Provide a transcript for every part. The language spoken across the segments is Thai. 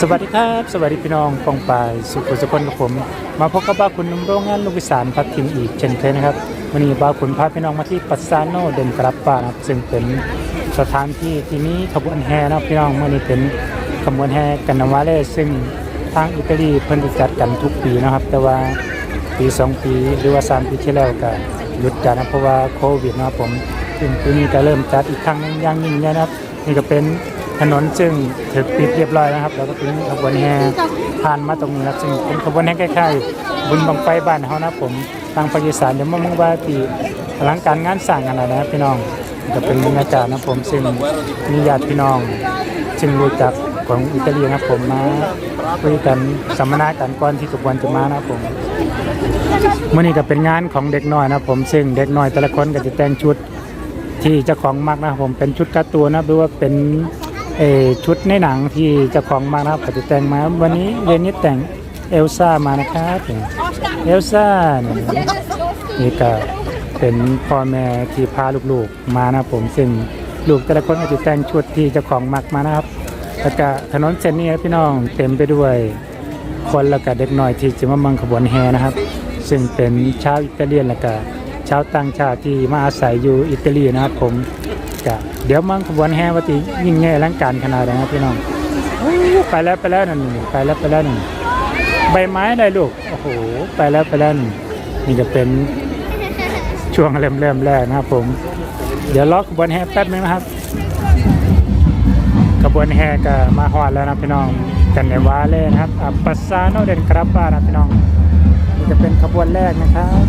สวัสดีครับ สวัสดีพี่น้องปองปายสุขุสุคนกับผม มาพบกับบ้าคุณนุ่มโรงงานลูกวิสานพักทิมอีกเช่นเคยนะครับวันนี้บ้าคุณพาพี่น้องมาที่ปัสซานโนเดนกรับปานะครับซึ่งเป็นสถานที่ที่มีขบวนแห่นะพี่น้องเมื่อนี้เป็นขบวนแห่กันนาวาเล่ซึ่งทางอิตาลีเพิ่นจะจัดกันทุกปีนะครับ แต่ว่าปีสองปีหรือว่าสามปีที่แล้วก็หยุดจัดนะเพราะว่าโควิดนะครับผมซึ่งปีนี้ก็เริ่มจัดอีกครั้งหนึงอย่างยิ่งใหญ่นะครับนี่ก็เป็น ถนนซึ่งถูกปิดเรียบร้อยแล้วครับ แล้วก็เป็นขบวนแห่ผ่านมาตรงนี้ครับซึ่งเป็นขบวนแห่คล้ายๆบุญบังไฟบ้านเฮานะผมทางภาคอีสานเดี๋ยวมาเมืองว่าที่อลังการงานสร้างกันนะนะพี่น้องก็เป็นบรรยากาศนะผมซึ่งมีญาติพี่น้อง ซึ่งรู้จักของอิตาลีนะครับผมมาคุยกันสัมมนากันก่อนที่ขบวนจะมานะผมมื่อนี้ก็เป็นงานของเด็กน้อยนะผมซึ่งเด็กน้อยแต่ละคนก็จะแต่งชุดที่เจ้าของมักนะผมเป็นชุดการ์ตูนนะหรือว่าเป็น อชุดในหนังที่เจ้าของมักนะครับจะแต่งมา วันนี้เรนนี่แต่งเอลซ่ามานะครับเอลซ่านี่นี่ก็เป็นพ่อแม่ที่พาลูกๆมานะผมซึ่งลูกแต่ละคนก็จะแต่งชุดที่เจ้าของมักมานะครับแล้วก็ถนนเส้นนี้พี่น้องเต็มไปด้วยคนแล้วก็เด็กน้อยที่จะมามืองขบวนแห่นะครับ ซึ่งเป็นชาวอิตาเลียนแล้วก็ชาวต่างชาติที่มาอาศัยอยู่อิตาลีนะครับผม จะเดี๋ยวมังขบวนแห่ว่าที่ยิ่งใหญ่อลังการขนาดไหนครับพี่น้องไปแล้วไปแล้วนั่นไปแล้วไปแล้วนั่นใบไม้ได้ลูกโอ้โหไปแล้วไปแล้วนั่นนี่จะเป็นช่วงเริ่มเริ่มแรกนะครับผม เดี๋ยวล็อกขบวนแห่แป๊บนึงนะครับขบวนแห่ก็มาฮอดแล้วนะพี่น้องกันในวาเลยนะครับอัปปสซาโนเดนครับบ้านะพี่น้องนี่จะเป็นขบวนแรกนะครับ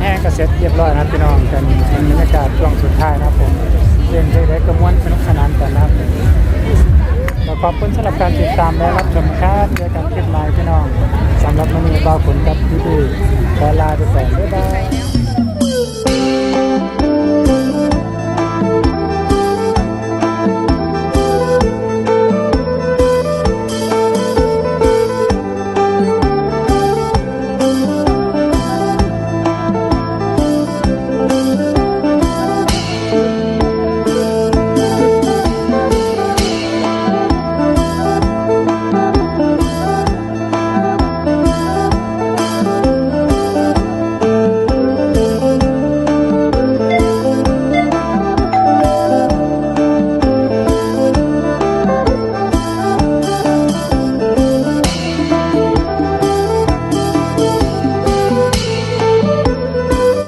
แห้งก็เสร็จเรียบร้อยนะครับพี่น้องกันเป็นบรรยากาศช่วงสุดท้ายนะครับผมเล่นได้กระมวลสนุกสนานกันนะครับขอบคุณสำหรับการติดตามและรับชมครับเจอกันคลิปใหม่พี่น้องสำหรับวันนี้บ่าวฝนกับพี่ดีขอลาไปก่อนบ๊ายบาย